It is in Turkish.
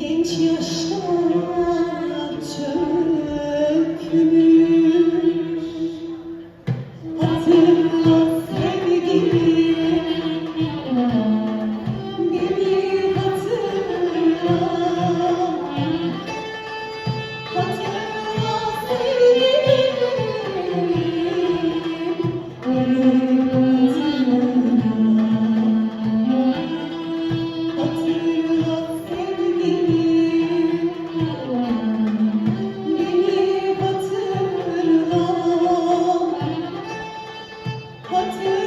genç yaşta Put